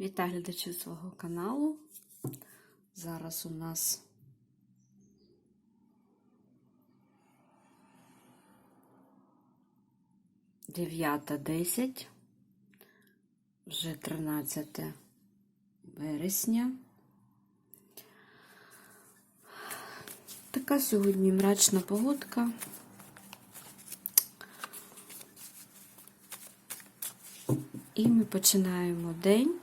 Вітаю глядачів свого каналу. Зараз у нас дев'ята десять, вже 13 вересня. Така сьогодні мрачна погодка. І ми починаємо день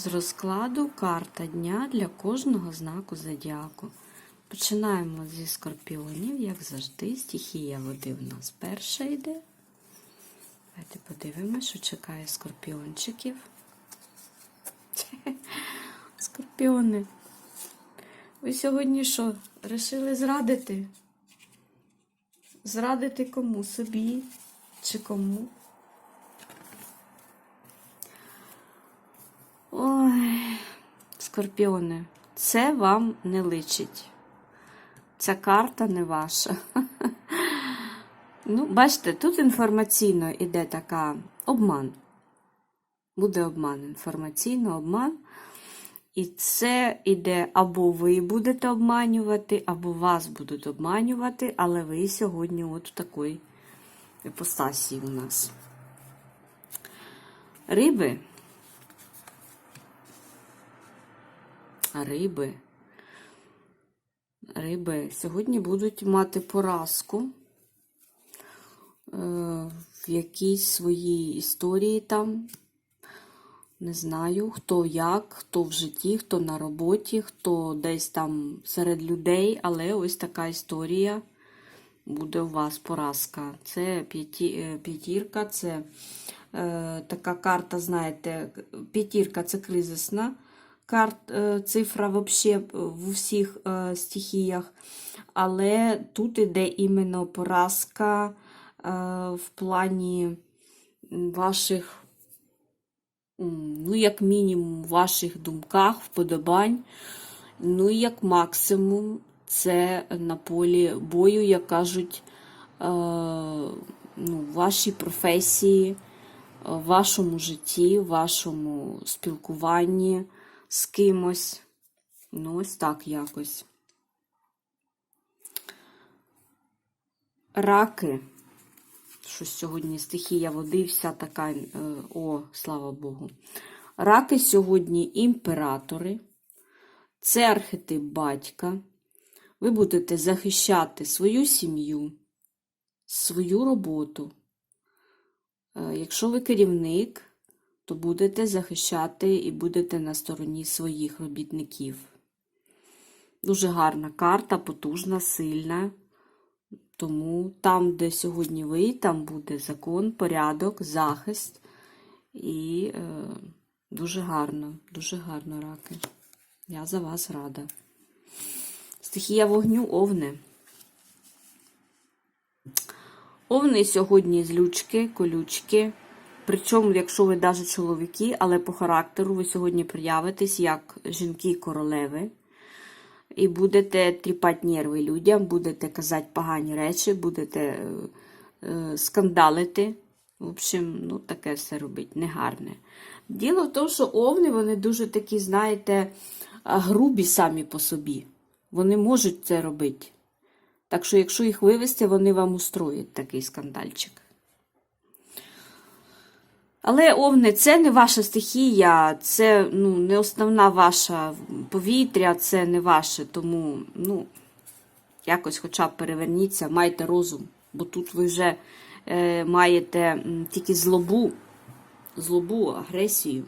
з розкладу карта дня для кожного знаку зодіаку. Починаємо зі скорпіонів, як завжди, стихія води в нас перша йде. Давайте подивимося, що чекає скорпіончиків. Скорпіони. Ви сьогодні що, рішили зрадити? Зрадити кому? Собі чи кому? Скорпіони, це вам не личить. Ця карта не ваша. Ну, бачите, тут інформаційно іде така обман. Буде обман, інформаційно обман. І це іде або ви будете обманювати, або вас будуть обманювати, але ви сьогодні от в такій іпостасії у нас. Риби. Риби. Риби сьогодні будуть мати поразку е, в якійсь своїй історії там. Не знаю, хто як, хто в житті, хто на роботі, хто десь там серед людей, але ось така історія буде у вас поразка. Це е, п'ятірка, це е, така карта, знаєте, п'ятірка це кризисна карт, е, цифра вообще в усіх е, стихіях. Але тут іде іменно поразка е, в плані ваших, ну, як мінімум, ваших думках, вподобань. Ну, і як максимум, це на полі бою, як кажуть, е, ну, вашій професії, е, вашому житті, вашому спілкуванні з кимось. Ну, ось так якось. Раки. Щось сьогодні стихія води, вся така, е, о, слава Богу. Раки сьогодні імператори. Це архетип батька. Ви будете захищати свою сім'ю, свою роботу. Е, Якщо ви керівник, то будете захищати і будете на стороні своїх робітників. Дуже гарна карта, потужна, сильна. Тому там, де сьогодні ви, там буде закон, порядок, захист. І е, дуже гарно, дуже гарно, раки. Я за вас рада. Стихія вогню овни. Овни сьогодні злючки, колючки. Причому, якщо ви навіть чоловіки, але по характеру ви сьогодні проявитесь як жінки-королеви. І будете тріпати нерви людям, будете казати погані речі, будете е, е, скандалити. В общем, ну, таке все робить негарне. Діло в тому, що овни, вони дуже такі, знаєте, грубі самі по собі. Вони можуть це робити. Так що, якщо їх вивести, вони вам устроять такий скандальчик. Але овни, це не ваша стихія, це ну, не основна ваша повітря, це не ваше. Тому, ну, якось хоча б переверніться, майте розум, бо тут ви вже е, маєте тільки злобу, злобу, агресію.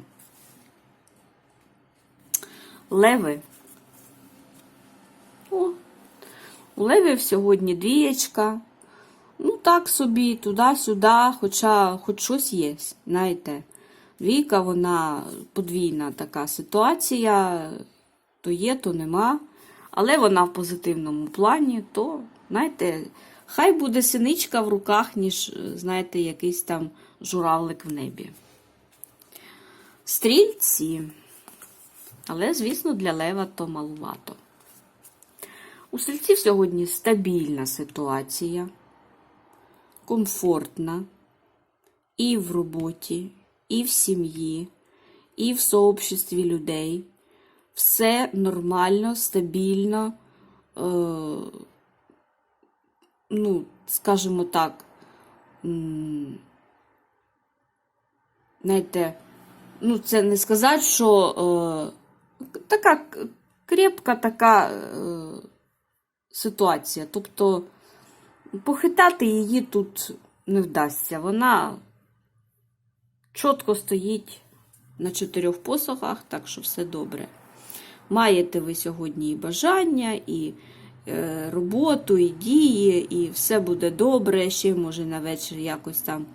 Леви. О, у левів сьогодні двієчка. Ну, так собі, туди-сюди, хоча хоч щось є, знаєте. Віка, вона подвійна така ситуація, то є, то нема. Але вона в позитивному плані, то, знаєте, хай буде синичка в руках, ніж, знаєте, якийсь там журавлик в небі. Стрільці. Але, звісно, для лева то малувато. У стрільців сьогодні стабільна ситуація комфортна і в роботі, і в сім'ї, і в сообществі людей. Все нормально, стабільно, е, ну, скажімо так, знаєте, ну, це не сказати, що е, така крепка така е, ситуація. Тобто похитати її тут не вдасться. Вона чітко стоїть на чотирьох посохах, так що все добре. Маєте ви сьогодні і бажання, і е, роботу, і дії, і все буде добре. Ще може на вечір якось там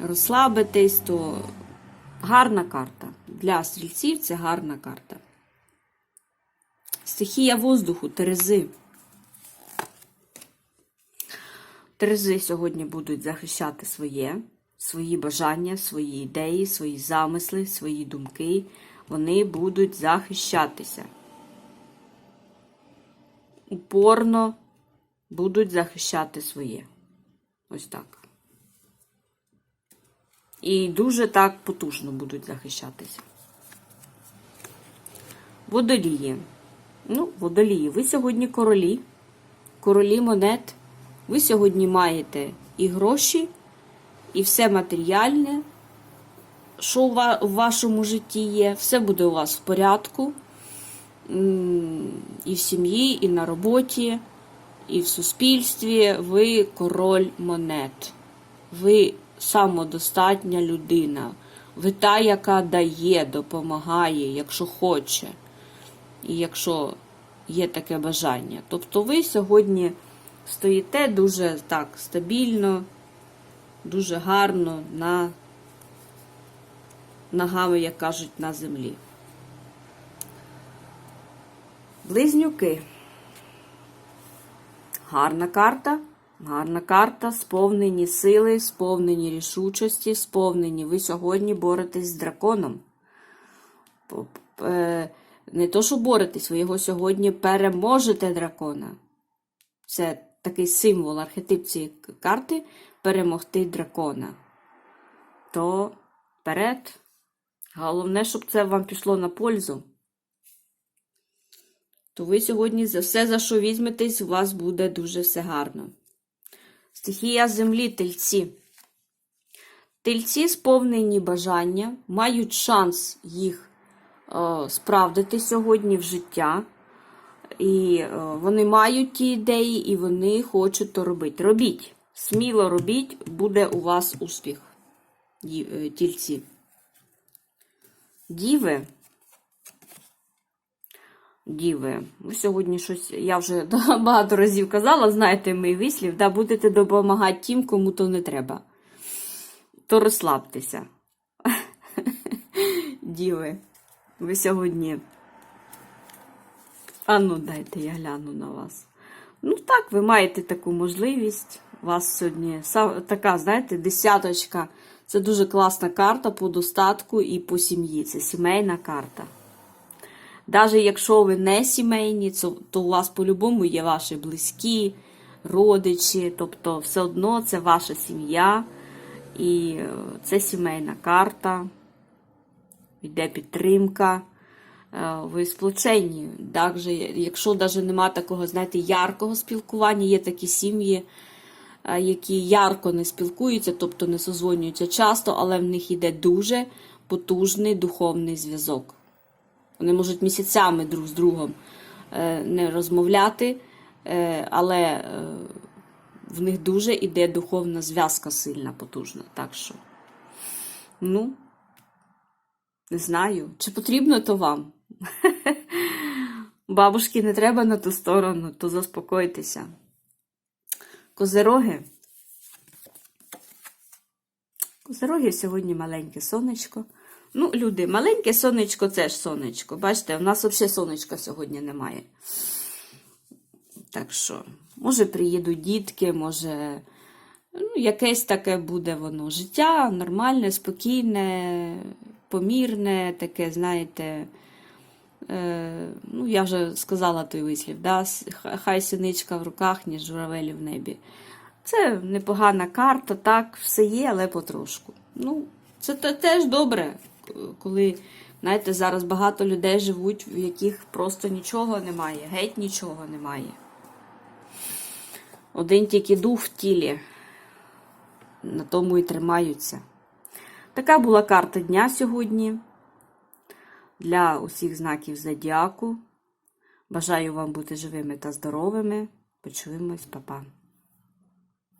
розслабитись, то гарна карта. Для стрільців це гарна карта. Стихія воздуху, Терези. Терези сьогодні будуть захищати своє, свої бажання, свої ідеї, свої замисли, свої думки. Вони будуть захищатися. Упорно будуть захищати своє. Ось так. І дуже так потужно будуть захищатися. Водолії. Ну, водолії, ви сьогодні королі, королі монет. Ви сьогодні маєте і гроші, і все матеріальне, що у вашому житті є, все буде у вас в порядку. І в сім'ї, і на роботі, і в суспільстві. Ви король монет. Ви самодостатня людина. Ви та, яка дає, допомагає, якщо хоче. І якщо є таке бажання. Тобто ви сьогодні стоїте дуже так стабільно, дуже гарно на ногами, як кажуть, на землі. Близнюки. Гарна карта. Гарна карта, сповнені сили, сповнені рішучості, сповнені. Ви сьогодні боретесь з драконом. Е, Не то, що боретесь, ви його сьогодні переможете дракона. Це такий символ, архетип цієї карти перемогти дракона. То вперед. Головне, щоб це вам пішло на пользу. То ви сьогодні за все, за що візьметесь, у вас буде дуже все гарно. Стихія землі, тельці. Тельці сповнені бажання, мають шанс їх е, справдити сьогодні в життя. І е, вони мають ті ідеї, і вони хочуть то робити. Робіть. Сміло робіть, буде у вас успіх, е, тільці. Діви. Діви, ви сьогодні щось, я вже багато разів казала, знаєте мій вислів, да, будете допомагати тим, кому то не треба. То розслабтеся. Діви, ви сьогодні. А ну, дайте я гляну на вас. Ну так, ви маєте таку можливість. У вас сьогодні така, знаєте, десяточка. Це дуже класна карта по достатку і по сім'ї. Це сімейна карта. Навіть якщо ви не сімейні, то, у вас по-любому є ваші близькі, родичі, тобто все одно це ваша сім'я, і е, це сімейна карта, йде підтримка. Е, Ви сплочені. Якщо навіть нема такого, знаєте, яркого спілкування, є такі сім'ї, е, які ярко не спілкуються, тобто не созвонюються часто, але в них йде дуже потужний духовний зв'язок. Вони можуть місяцями друг з другом е, не розмовляти, але в них дуже іде духовна зв'язка сильна, потужна. Так що, ну, не знаю, чи потрібно то вам. Бабушки, не треба на ту сторону, то заспокойтеся. Козероги. Козероги сьогодні маленьке сонечко. Ну, люди, маленьке сонечко це ж сонечко. Бачите, у нас взагалі сонечка сьогодні немає. Так що, може, приїдуть дітки, може, ну, якесь таке буде воно. Життя нормальне, спокійне, помірне, таке, знаєте. Е, ну, я вже сказала той вислів, да? хай синичка в руках, ніж журавелі в небі. Це непогана карта, так, все є, але потрошку. Ну, це теж добре. коли, знаєте, зараз багато людей живуть, в яких просто нічого немає, геть нічого немає. Один тільки дух в тілі, на тому і тримаються. Така була карта дня сьогодні для усіх знаків зодіаку. Бажаю вам бути живими та здоровими. Почуємось, па-па.